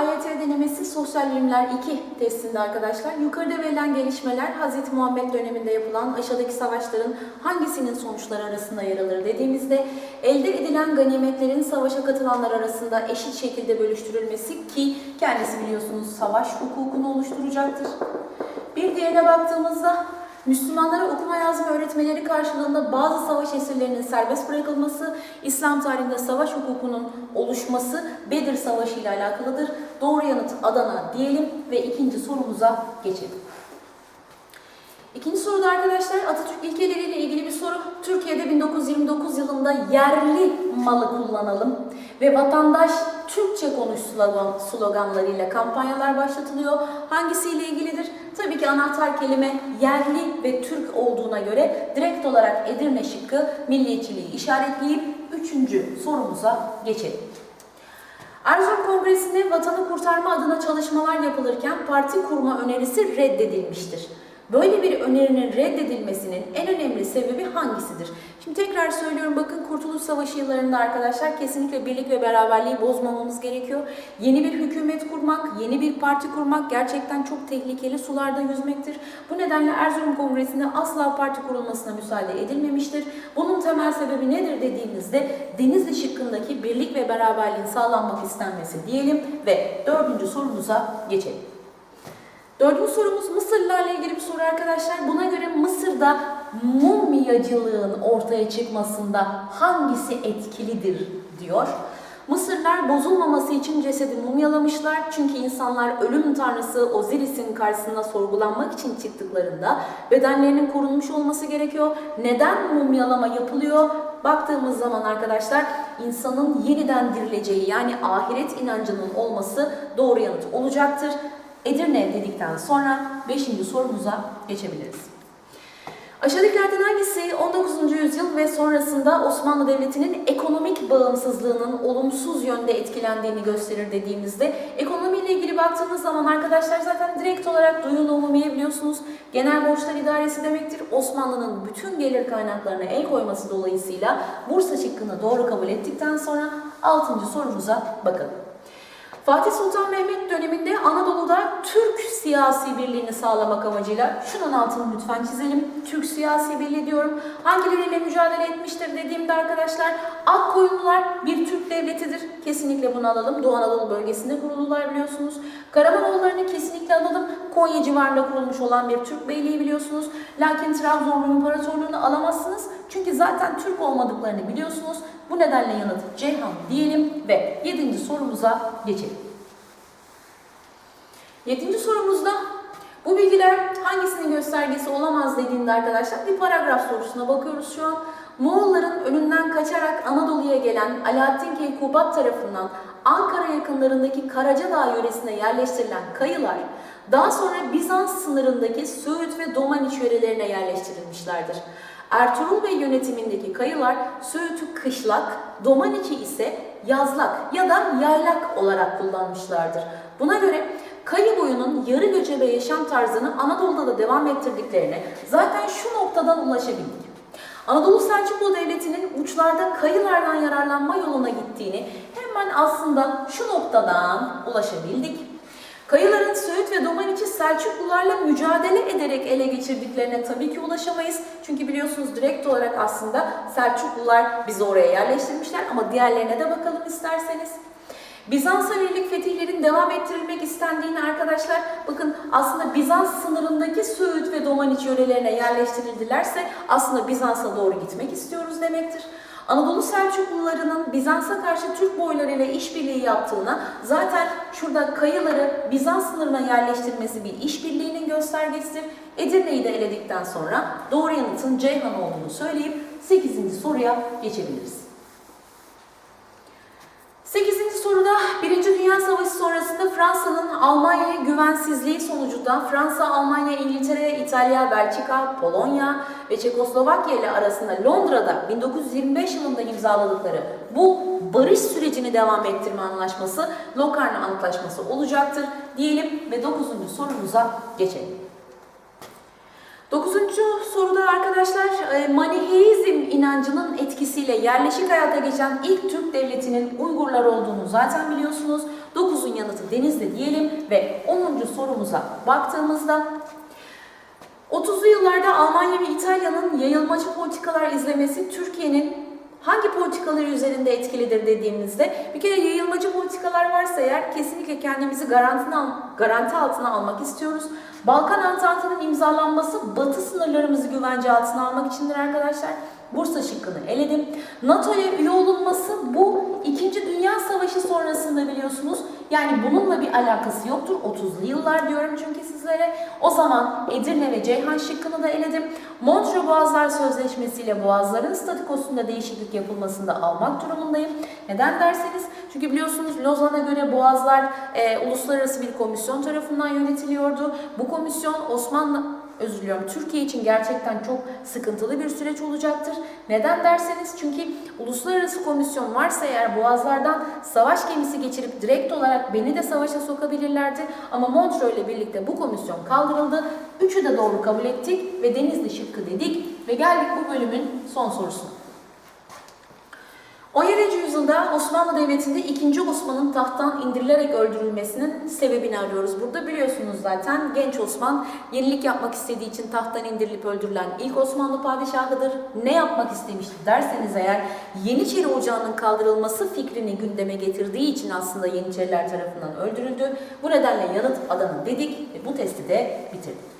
AYT denemesi Sosyal Bilimler 2 testinde arkadaşlar yukarıda verilen gelişmeler Hz. Muhammed döneminde yapılan aşağıdaki savaşların hangisinin sonuçları arasında yer alır dediğimizde elde edilen ganimetlerin savaşa katılanlar arasında eşit şekilde bölüştürülmesi ki kendisi biliyorsunuz savaş hukukunu oluşturacaktır. Bir diğerine baktığımızda Müslümanlara okuma yazma öğretmeleri karşılığında bazı savaş esirlerinin serbest bırakılması, İslam tarihinde savaş hukukunun oluşması Bedir Savaşı ile alakalıdır. Doğru yanıt Adana diyelim ve ikinci sorumuza geçelim. İkinci soruda arkadaşlar Atatürk ilkeleriyle ilgili bir soru. Türkiye'de 1929 yılında yerli malı kullanalım ve vatandaş Türkçe konuş slogan, sloganlarıyla kampanyalar başlatılıyor. Hangisiyle ilgilidir? Tabii ki anahtar kelime yerli ve Türk olduğuna göre direkt olarak Edirne şıkkı milliyetçiliği işaretleyip üçüncü sorumuza geçelim. Erzurum Kongresi'nde vatanı kurtarma adına çalışmalar yapılırken parti kurma önerisi reddedilmiştir. Böyle bir önerinin reddedilmesinin en önemli sebebi hangisidir? Şimdi tekrar söylüyorum bakın Kurtuluş Savaşı yıllarında arkadaşlar kesinlikle birlik ve beraberliği bozmamamız gerekiyor. Yeni bir hükümet kurmak, yeni bir parti kurmak gerçekten çok tehlikeli sularda yüzmektir. Bu nedenle Erzurum Kongresi'nde asla parti kurulmasına müsaade edilmemiştir. Bunun temel sebebi nedir dediğimizde Denizli şıkkındaki birlik ve beraberliğin sağlanmak istenmesi diyelim ve dördüncü sorumuza geçelim. Dördüncü sorumuz Mısırlılarla ilgili bir soru arkadaşlar. Buna göre Mısır'da mumyacılığın ortaya çıkmasında hangisi etkilidir diyor. Mısırlar bozulmaması için cesedi mumyalamışlar. Çünkü insanlar ölüm tanrısı Osiris'in karşısında sorgulanmak için çıktıklarında bedenlerinin korunmuş olması gerekiyor. Neden mumyalama yapılıyor? Baktığımız zaman arkadaşlar insanın yeniden dirileceği yani ahiret inancının olması doğru yanıt olacaktır. Edirne dedikten sonra 5. sorumuza geçebiliriz. Aşağıdakilerden hangisi 19. yüzyıl ve sonrasında Osmanlı Devleti'nin ekonomik bağımsızlığının olumsuz yönde etkilendiğini gösterir dediğimizde ekonomiyle ilgili baktığımız zaman arkadaşlar zaten direkt olarak duyulu umumiye biliyorsunuz genel borçlar idaresi demektir. Osmanlı'nın bütün gelir kaynaklarına el koyması dolayısıyla Bursa şıkkını doğru kabul ettikten sonra 6. sorumuza bakalım. Fatih Sultan Mehmet döneminde Anadolu'da Türk siyasi birliğini sağlamak amacıyla şunun altını lütfen çizelim. Türk siyasi birliği diyorum. Hangileriyle mücadele etmiştir dediğimde arkadaşlar Akkoyunlular bir Türk devletidir. Kesinlikle bunu alalım. Doğu Anadolu bölgesinde kuruldular biliyorsunuz. Karamanoğullarını kesinlikle alalım. Konya civarında kurulmuş olan bir Türk beyliği biliyorsunuz. Lakin Trabzon Rum İmparatorluğunu alamazsınız. Çünkü zaten Türk olmadıklarını biliyorsunuz. Bu nedenle yanıt Ceyhan diyelim ve 7. sorumuza geçelim. 7. sorumuzda bu bilgiler hangisinin göstergesi olamaz dediğinde arkadaşlar bir paragraf sorusuna bakıyoruz şu an. Moğolların önünden kaçarak Anadolu'ya gelen Alaaddin Keykubat tarafından Ankara yakınlarındaki Karacadağ yöresine yerleştirilen kayılar daha sonra Bizans sınırındaki Söğüt ve Domaniç yörelerine yerleştirilmişlerdir. Ertuğrul Bey yönetimindeki kayılar Söğüt'ü kışlak, Domaniç'i ise yazlak ya da yaylak olarak kullanmışlardır. Buna göre yarı göçebe yaşam tarzını Anadolu'da da devam ettirdiklerine zaten şu noktadan ulaşabildik. Anadolu Selçuklu Devleti'nin uçlarda kayılardan yararlanma yoluna gittiğini hemen aslında şu noktadan ulaşabildik. Kayıların Söğüt ve Domaniç'i Selçuklularla mücadele ederek ele geçirdiklerine tabii ki ulaşamayız. Çünkü biliyorsunuz direkt olarak aslında Selçuklular bizi oraya yerleştirmişler ama diğerlerine de bakalım isterseniz. Bizans'a yönelik fetihlerin devam ettirilmek istendiğini arkadaşlar bakın aslında Bizans sınırındaki Söğüt ve Domaniç yörelerine yerleştirildilerse aslında Bizans'a doğru gitmek istiyoruz demektir. Anadolu Selçuklularının Bizans'a karşı Türk boylarıyla işbirliği yaptığına zaten şurada kayıları Bizans sınırına yerleştirmesi bir işbirliğinin göstergesidir. Edirne'yi de eledikten sonra doğru yanıtın Ceyhan olduğunu söyleyip 8. soruya geçebiliriz. 8. soruda 1. Dünya Savaşı sonrasında Fransa'nın Almanya'ya güvensizliği sonucunda Fransa, Almanya, İngiltere, İtalya, Belçika, Polonya ve Çekoslovakya ile arasında Londra'da 1925 yılında imzaladıkları bu barış sürecini devam ettirme anlaşması Locarno Antlaşması olacaktır diyelim ve 9. sorumuza geçelim. Dokuzuncu soruda arkadaşlar e, Maniheizm inancının etkisiyle yerleşik hayata geçen ilk Türk devletinin Uygurlar olduğunu zaten biliyorsunuz. Dokuzun yanıtı Denizli diyelim ve 10. sorumuza baktığımızda 30'lu yıllarda Almanya ve İtalya'nın yayılmacı politikalar izlemesi Türkiye'nin hangi politikaları üzerinde etkilidir dediğimizde bir kere yayılmacı politikalar varsa eğer kesinlikle kendimizi garantine, al- garanti altına almak istiyoruz. Balkan Antantı'nın imzalanması batı sınırlarımızı güvence altına almak içindir arkadaşlar. Bursa şıkkını eledim. NATO'ya üye olunması bu 2. Dünya Savaşı sonrasında biliyorsunuz. Yani bununla bir alakası yoktur. 30'lu yıllar diyorum çünkü sizlere. O zaman Edirne ve Ceyhan şıkkını da eledim. Montreux Boğazlar Sözleşmesi ile boğazların statükosunda değişiklik yapılmasını da almak durumundayım. Neden derseniz çünkü biliyorsunuz Lozan'a göre boğazlar e, uluslararası bir komisyon tarafından yönetiliyordu. Bu komisyon Osmanlı özür diliyorum Türkiye için gerçekten çok sıkıntılı bir süreç olacaktır. Neden derseniz çünkü uluslararası komisyon varsa eğer boğazlardan savaş gemisi geçirip direkt olarak beni de savaşa sokabilirlerdi. Ama Montreux ile birlikte bu komisyon kaldırıldı. Üçü de doğru kabul ettik ve Denizli şıkkı dedik ve geldik bu bölümün son sorusuna. 17. yüzyılda Osmanlı Devleti'nde 2. Osman'ın tahttan indirilerek öldürülmesinin sebebini arıyoruz. Burada biliyorsunuz zaten genç Osman yenilik yapmak istediği için tahttan indirilip öldürülen ilk Osmanlı padişahıdır. Ne yapmak istemişti derseniz eğer Yeniçeri Ocağı'nın kaldırılması fikrini gündeme getirdiği için aslında Yeniçeriler tarafından öldürüldü. Bu nedenle yanıt Adana dedik ve bu testi de bitirdik.